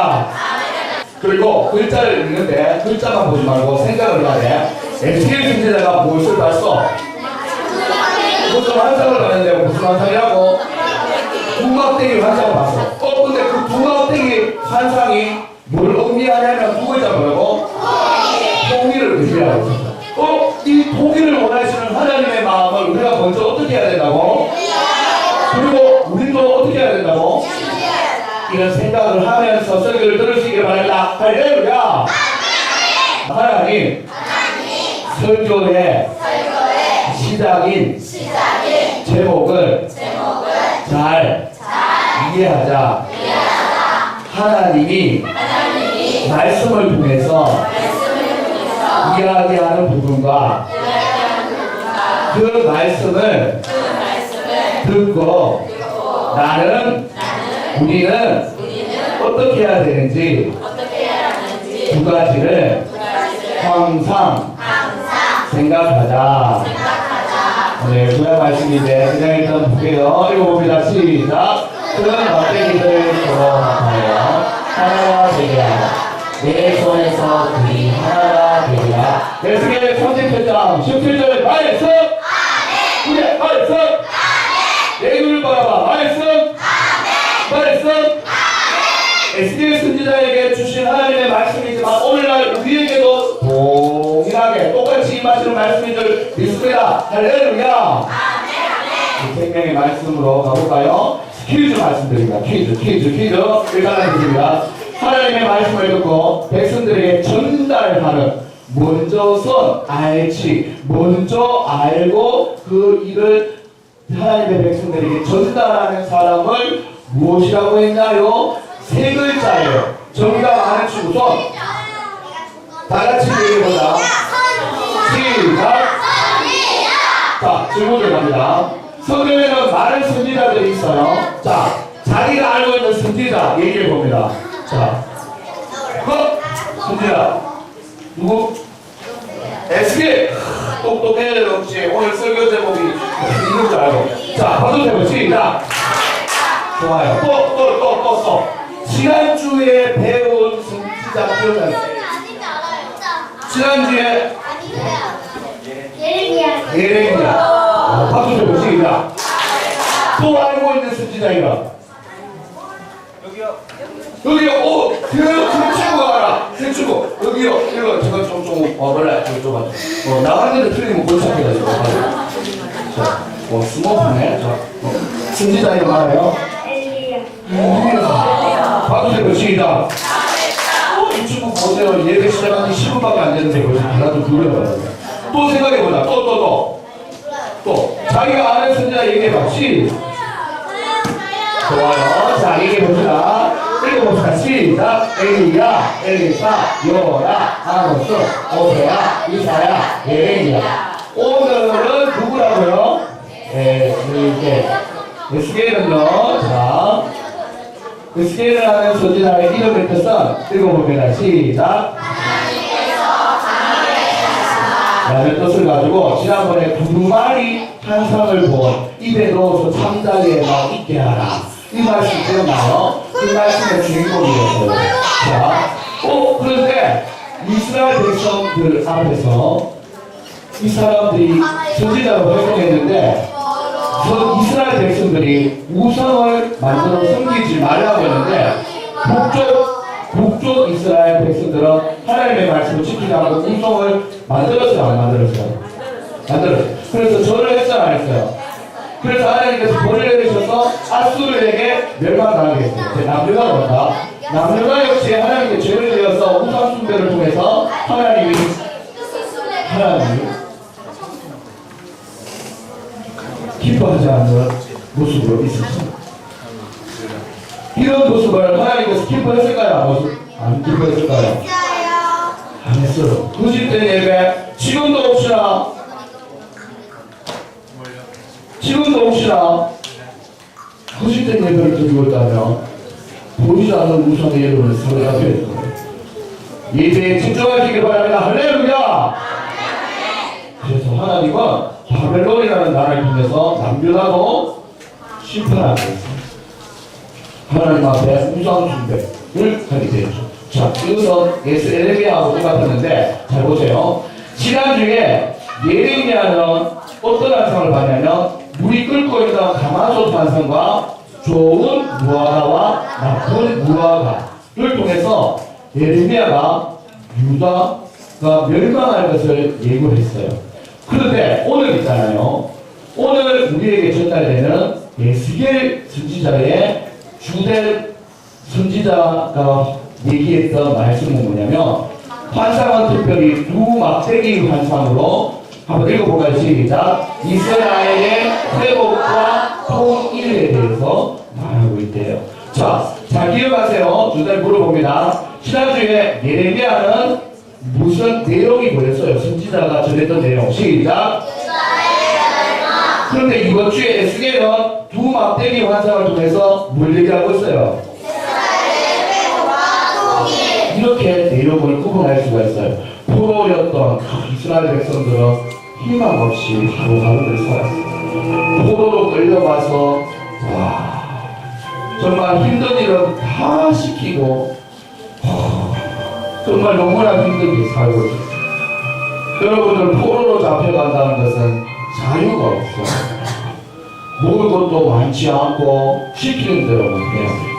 할렐루야. 그리고 글자를 읽는데 글자만 보지 말고 생각을 해야 돼. 에스겔 선지자가 무엇을 봤어? 무슨 환상을 봤는데 무슨 환상이라고? 두각대기 환상을 봤어. 어 근데 그 두각대기 환상이 뭘 의미하냐면 두 글자 뭐라고? 통일을 의미하고 있어. 어? 이 통일을 원하시는 하나님의 마음을 우리가 먼저 어떻게 해야 된다고 우리도 어떻게 해야 된다고? 이런 생각을 하면서 설교를 들으시길 바랍니다. 할렐루야! 하나님, 설교의 시작인 제목을 잘 이해하자. 하나님이 말씀을 통해서 이야기하는 부분과 그 말씀을 듣고 나는 우리는 어떻게 해야 되는지 두 가지를 항상 생각하자. 네, 구약 말씀인데 그냥 일단 볼게요. 읽어봅니다. 시작. 그런 막대기를 걸어가요. 하나가 되리라. 내 손에서 그리 하나가 되리라. 예수의 30편장 17절 말씀. 우리 말씀. 내 눈을 바라봐. 말씀. 말씀. 에스겔 선지자에게 주신 하나님의 말씀이지만 오늘날 우리에게도 동일하게 똑같이 임하시는 말씀인 줄 믿습니다. 할렐루야. 이 생명의 말씀으로 가볼까요? 퀴즈 말씀드립니다. 퀴즈, 퀴즈, 퀴즈. 일단 드립니다. 하나님의 말씀을 듣고 백성들에게 전달하는 먼저선 알지, 먼저 알고 그 일을 하나님의 백성들에게 전달하는 사람을 무엇이라고 했나요? 세 글자예요. 정답 아는 친구 손. 다 같이 얘기해보자. 시작. 자, 질문을 갑니다. 성경에는 많은 선지자들이 있어요. 자, 자기가 알고 있는 선지자 얘기해 봅니다. 자, 어? 선지자. 누구? 에스겔. 똑똑해, 역시. 오늘 설교 제목이 이런 줄 알고. 자, 봐도 되고, 시작. 좋아요. 또, 또, 또, 또, 또. 지난주에 배운 선지자 기억나세요? 지난주에 예레미야. 어, 박수 좀 시작. 또 알고 있는 선지자이라. 여기요. 여기요, 오, 그, 그 친구가 알아. 그 친구. 여기요, 이거 제가 좀, 좀, 와볼래? 좀, 좀, 어, 나갔는데 틀리면 골 찾기가지고. 자, 어, 스모프네. 자, 어, 선지자이라 말해요. 박수 좀 시작. 어, 이 친구 보세요. 예배 시작한 지 10분밖에 안 됐는데 하나도 눌려요. 또 생각해보자. 또, 또, 또. 또, 자기가 아는 선지자 얘기해봐. 시. 좋아요. 자, 얘기해봅시다. 읽어봅시다. 시작. 엘리야, 엘리사, 요라, 아모스, 오세야, 이사야, 예레미야. 오늘은 누구라고요? 네, 이렇게. 에스겔은요, 자. 에스겔을 하는 선지자의 이름을 뜻은 읽어봅니다. 시작. 라는 뜻을 가지고 지난번에 두루마리 환상을 본 입에 넣어서 잠자리에 막 있게 하라 이 말씀 기억나요? 그 말씀의 주인공이었어요 자, 어 그런데 이스라엘 백성들 앞에서 이 사람들이 선지자로 활동했는데 저 이스라엘 백성들이 우상을 만들어 섬기지 말라고 했는데 북쪽 북쪽 이스라엘 백성들은 하나님의 말씀을 지키지 않고 우상을 만들었어요 안 만들었어요? 만들었어요 그래서 절을 했어요 안 했어요? 그래서 하나님께서 벌을 내리셔서 아수르에게 멸망당하게 했어요 남녀가 뭔가? 남녀가 역시 하나님께 죄를 지어서 우상 숭배를 통해서 하나님이 하나님 기뻐하지 않는 모습으로 있었습니다. 이런 모습을 하나님께서 기뻐했을까요? 안 모습- 안 기뻐했을까요? 안 했어요. 구십된 예배 지금도 혹시나 지금도 혹시나 구십된 예배를 드리고 있다면 보이지 않는 우상의 예배를 서려야 될 거예요. 예배에 집중하시길 바랍니다. 할렐루야! 그래서 하나님은 바벨론이라는 나라를 통해서 남유다도 있습니다. 하나님 앞에 우상 숭배, 하게 되죠. 자, 이것은 에레미야하고 똑같았는데 잘 보세요. 지난주에 예레미야는 어떤 환상을 봤냐면 물이 끓고 있는 가마솥 환상과 좋은 무화과와 나쁜 무화과를 통해서 예레미야가 유다가 멸망할 것을 예고했어요. 그런데 오늘 있잖아요. 오늘 우리에게 전달되는 예스겔 선지자의 주된 선지자가 얘기했던 말씀은 뭐냐면 환상은 특별히 두 막대기 환상으로 한번 읽어볼까요? 시작. 이스라엘의 회복과 통일에 대해서 말하고 있대요. 자, 잘 기억하세요. 주달 물어봅니다. 지난주에 예레미야는 무슨 내용이 뭐였어요? 선지자가 전했던 내용. 시작. 그런데 이번 주에 에스겔은 두 막대기 환상을 통해서 뭘 얘기하고 있어요? 이렇게 내용을 구분할 수가 있어요. 포로였던 그 이스라엘 백성들은 희망 없이 하루하루를 살았어요. 포로로 끌려가서 와 정말 힘든 일은 다 시키고 하, 정말 너무나 힘들게 살고 있어요. 여러분들 포로로 잡혀간다는 것은 자유가 없어요. 먹을 것도 많지 않고 시키는 대로만 해야 돼요.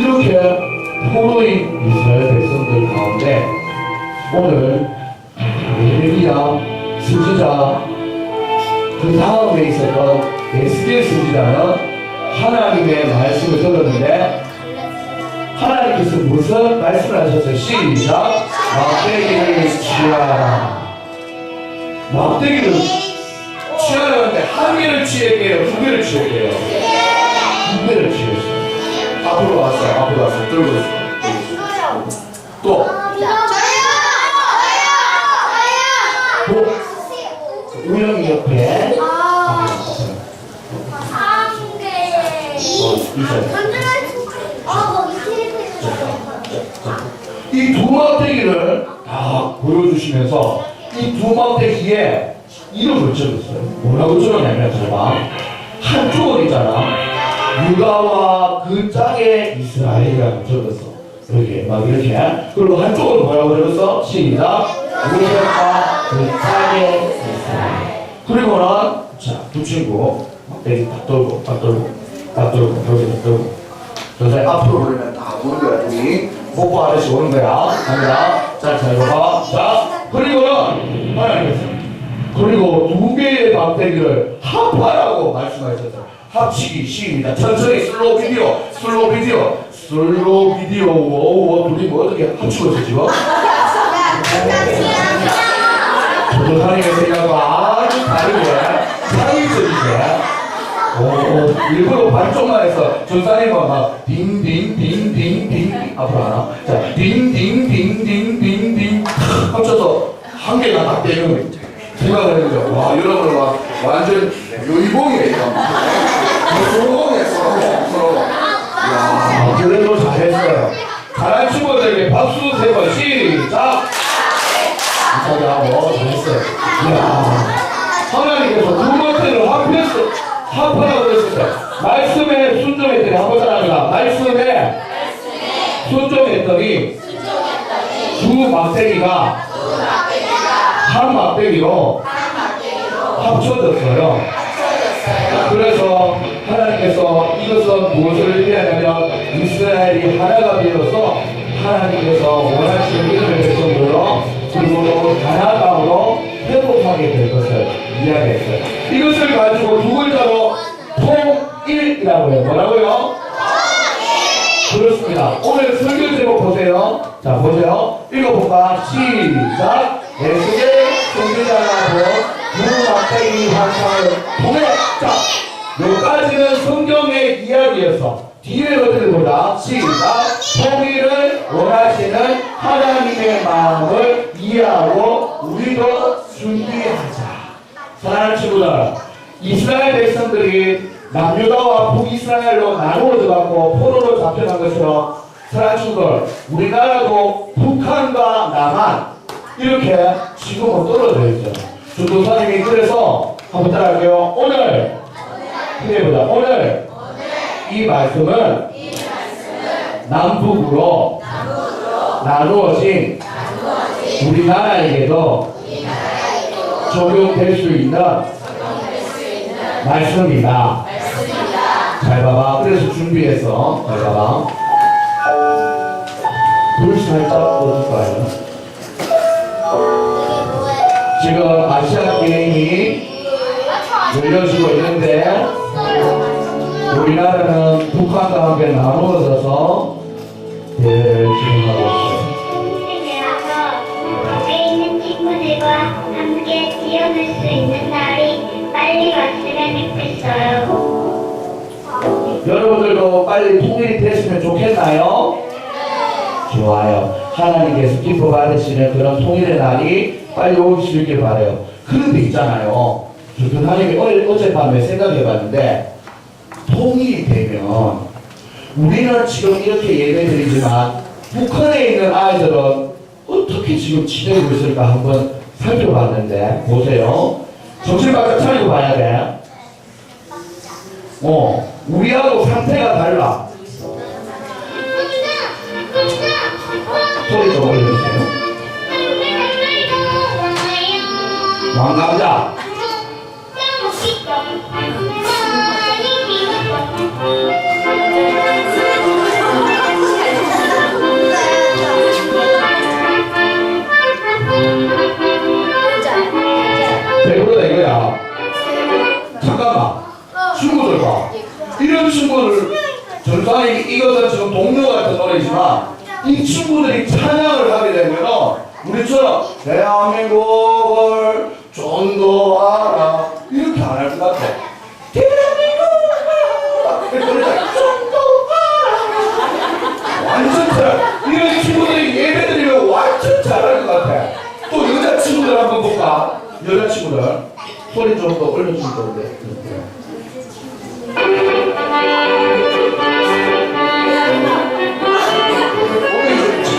이렇게 포로인 이스라엘 백성들 가운데 오늘 예레미야 선지자 그 다음에 있었던 에스겔 선지자는 하나님의 말씀을 들었는데 하나님께서 무슨 말씀을 하셨어요? 시작 막대기를 취하라 막대기를 취하라는데 한 개를 취할게요 두 개를 취할게요 두 개를 취했어요 앞으로 왔어요. 앞으로 왔어요. 들고 있어요. 또, 또, 우영이 옆에 어, 있어요. 이 두 막대기를 다 보여 주시면서 이 두 막대기에 이름을 적었어요. 뭐라고 적었냐면 잘 봐. 한쪽은 있잖아. 유다와 그 짝의 이스라엘이라고 적었어. 여기 막 이렇게. 그리고 한쪽은 뭐라고 적었어? 시작. 유다와 그 짝의 이스라엘. 그리고는 자두 친구 막대기 딱 돌고 딱 돌고 딱 돌고 여기 딱 돌고 저 사이 앞으로 오르면 딱 오는 거야. 둘이 뽀뽀 하듯이 오는 거야. 갑니다. 자, 잘 봐봐. 자, 그리고는 하나님께서 그리고 두 개의 막대기를 합하라고 말씀하셨어요. 합치기 시입니다. 천천히 슬로우 비디오, 슬로우 비디오, 슬로우 비디오. 오, 오, 둘이 뭐 어떻게 합치고 있어 지금? 조조사님의 생각과 아주 다르게 창의적이게 오, 일부러 반쪽만 해서 전사님은 막 딩딩딩딩딩 앞으로 하나 자 딩딩딩딩딩딩 합쳐서 한 개가 딱 되는 생각을 했는데 와 여러분 막 완전 유이봉이에요 유이봉에 서로 서로 야 그래도 잘했어요. 잘한 친구들에게 박수 세 번 시작! 감사하고 잘했어요. 이야. 하나님께서 두 번째를 합했어 합하라고 했을 때 말씀에 순종했더니 한번 따라합니다. 말씀에 순종했더니 두 막대기가 한 막대기로 합쳐졌어요 그래서 하나님께서 이것은 무엇을 의미하냐면 이스라엘이 하나가 되어서 하나님께서 원하시는 이스라엘 백성들로 그리고 하나 땅으로 회복하게 될 것을 이야기했어요. 이것을 가지고 두 글자로 통일이라고 해요. 뭐라고요? 그렇습니다. 오늘 설교 제목 보세요. 자, 보세요. 읽어볼까? 시작. 예수의 성교자라고 두 막대기 환상을 통해. 자, 여기까지는 성경의 이야기였어. 뒤에 것들을 보자. 시작. 통일을 원하시는 하나님의 마음을 이해하고 우리도 준비하자. 사랑하는 친구들, 이스라엘 백성들이 남유다와 북이스라엘로 나누어져 갖고 포로로 잡혀간 것처럼 사랑하는 친구들, 우리나라도 북한과 남한 이렇게 지금은 떨어져 있죠. 주도사님이 그래서 한번 따라할게요. 오늘, 크게 보자. 오늘 이 말씀은 남북으로 나누어진 우리나라에게도 적용될 수 있는 말씀이다. 잘 봐봐. 그래서 준비해서 잘 봐봐. 불 살짝 꺼줄까요? 지금 아시안 게임이 열려지고 있는데 우리나라는 북한과 함께 나누어져서 대회를 진행하고 있어요. 내려서 밖에 있는 친구들과 함께 뛰어놀 수 있는 날이 빨리 왔으면 좋겠어요. 여러분들도 빨리 통일이 됐으면 좋겠나요? 좋아요. 하나님께서 기뻐 받으시는 그런 통일의 날이 빨리 있길 바래요. 그런데 있잖아요. 어, 어젯밤에 생각해 봤는데 통일이 되면 우리는 지금 이렇게 예배드리지만 북한에 있는 아이들은 어떻게 지금 지내고 있을까 한번 살펴봤는데 보세요. 정신 바짝 차리고 봐야 돼. 어, 우리하고 상태가 달라. 소리 좀 올려주세요. 왕감자. 배부르다 이거야. 잠깐만. 친구들 봐. 이런 친구들, 전사님 이것은 지금 동료 같은 노래지만 이 친구들이 찬양을 하게 되면 우리처럼 대한민국을 전도하라 이렇게 안 할 것 같아. 대한민국을 전도하라 완전 잘 이런 친구들이 예배 드리면 완전 잘할 것 같아. 또 여자 친구들 한번 볼까? 여자 친구들 소리 좀 더 올려주면 좋은데.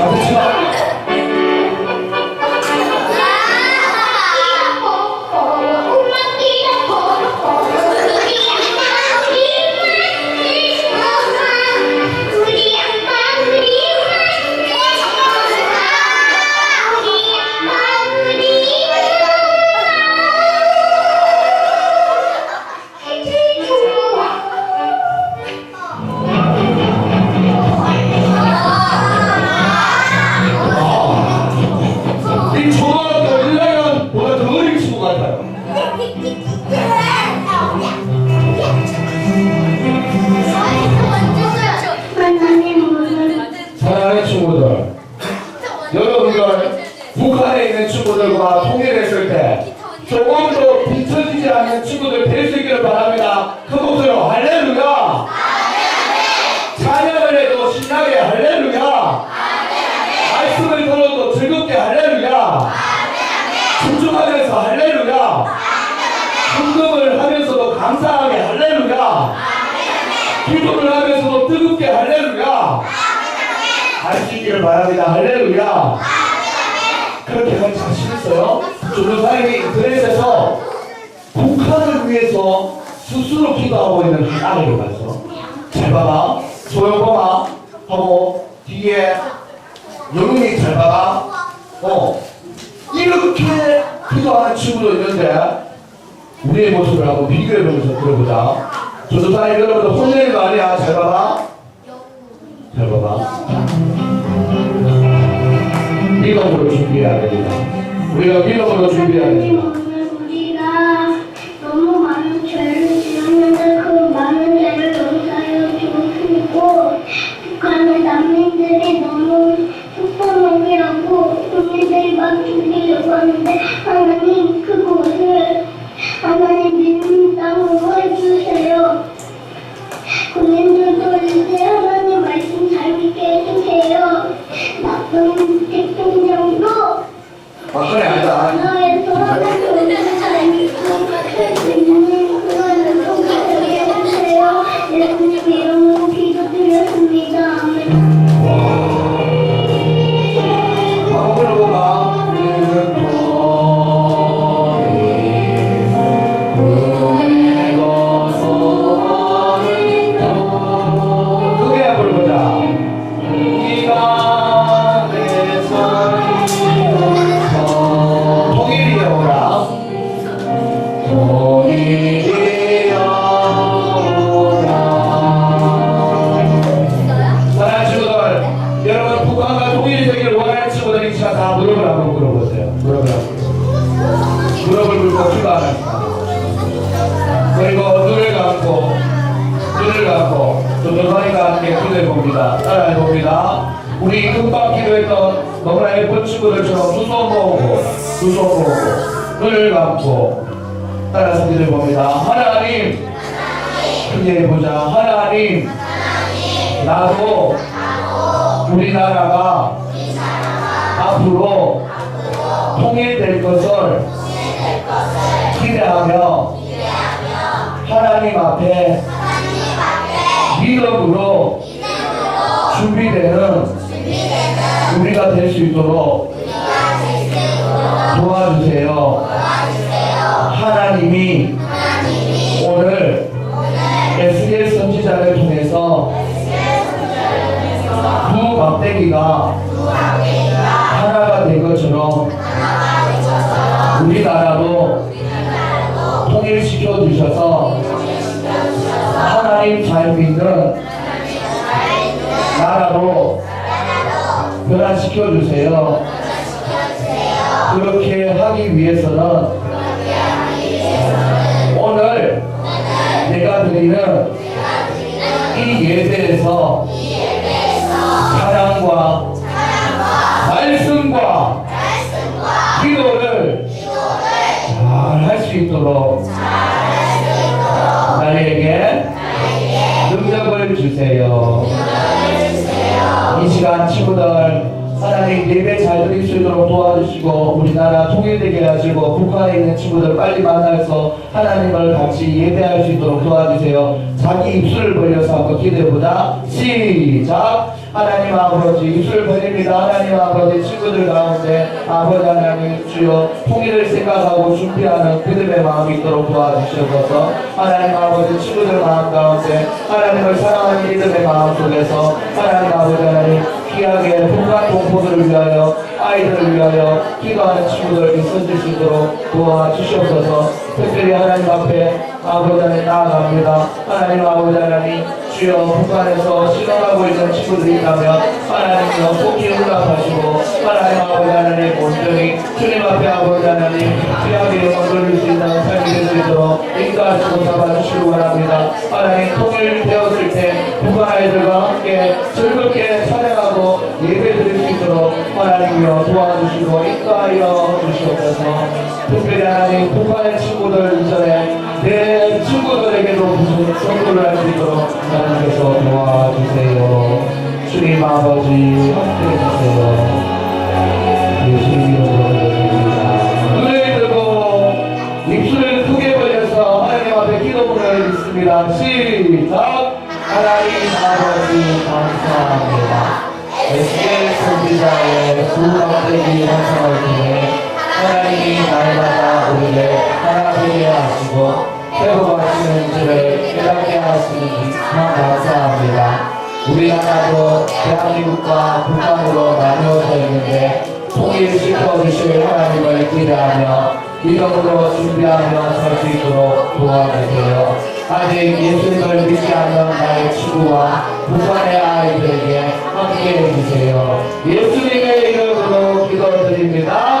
오늘 봐. 이 통일했을 때 조금 더 비춰지지 않는 친구들 될 수 있기를 바랍니다. 큰 목소리로 할렐루야! 찬양을 해도 신나게 할렐루야! 말씀을 들어도 즐겁게 할렐루야! 춤추면서 할렐루야! 헌금을 하면서도 감사하게 할렐루야! 기도를 하면서도 뜨겁게 할렐루야! 할수 있기를 바랍니다. 할렐루야! 그렇게 할 자신 있어요? 조교사님이 인터넷에서 북한을 위해서 스스로 기도하고 있는 한 아이를 봤어. 잘 봐봐. 소영범아 하고 뒤에 영웅이 잘 봐봐. 어. 이렇게 기도하는 친구도 있는데 우리의 모습을 한번 비교해보면서 들어보자. 조조사님 여러분들 혼내는 거 아니야. 잘 봐봐. 잘 봐봐. 믿음으로 준비해야 됩니다. 우리가 믿음으로 준비해야 하나님 됩니다. 지었는데 그 하나님 그곳을 하나님 믿는 땅으 박근 따라해 봅니다. 우리 금방 기도했던 너무나 예쁜 친구들처럼 두 손 모으고 두 손 모으고 눈을 감고 따라서 기도해 봅니다. 하나님 크게 해보자. 하나님 나도 우리나라가 앞으로 통일될 것을 기대하며 하나님 앞에 믿음으로 준비되는 우리가 될 수 있도록 도와주세요. 이 예배에서 사랑과 말씀과 기도를 잘 할 수 있도록 나에게 능력을 주세요. 이 시간 친구들 하나님 예배 잘 드릴 수 있도록 도와주시고 우리나라 통일되게 하시고 북한에 있는 친구들 빨리 만나서 하나님을 같이 예배할 수 있도록 도와주세요. 자기 입술을 벌려서 한번 기도해보자. 시작. 하나님 아버지 입술을 벌립니다. 하나님 아버지 친구들 가운데 아버지 하나님 주여 통일을 생각하고 준비하는 그들의 마음이 있도록 도와주시옵소서. 하나님 아버지 친구들 마음 가운데 하나님을 사랑하는 믿음의 마음 속에서 하나님 아버지 하나님 귀하게 북한 동포들을 위하여 아이들을 위하여 기도하는 친구들 있어질 수 있도록 도와주시옵소서. 특별히 하나님 앞에 아버지 하나님 나아갑니다. 하나님 아버지 하나님 주여 북한에서 신앙하고 있는 친구들이 있다면 하나님여 속히 응답하시고 하나님 아버지 하나님 온전히 주님 앞에 아버지 하나님 귀하게 영광 돌릴 수 있는 삶이 될 수 있도록 인도하시고 잡아주시기 원합니다. 하나님 통일되었을 때 북한 아이들과 함께 즐겁게 수 하나님이여 도와주시고 인도하여 주시옵소서. 특별히 하나님 북한의 친구들 이전에 내 친구들에게도 무슨 선물을 할 수 있도록 하나님께서 도와주세요. 주님 아버지 함께 해주세요. 예수님 이름으로 기도드립니다. 눈을 뜨고 입술을 크게 벌려서 하나님 앞에 기도문을 읽습니다. 시작! 하나님 아버지 감사합니다 구원되기 환상을 통해 하나님이 날마다 우리를 하나되게 하시고 회복하시는 줄을 깨닫게 하시니 참 감사합니다. 우리나라도 대한민국과 북한으로 나누어져 있는데 통일시켜 주실 하나님을 기대하며 믿음으로 준비하며 살수 있도록 도와주세요. 아직 예수님을 믿지 않는 나의 친구와 북한의 아이들에게 함께 해 주세요. 예수님의 기도드립니다.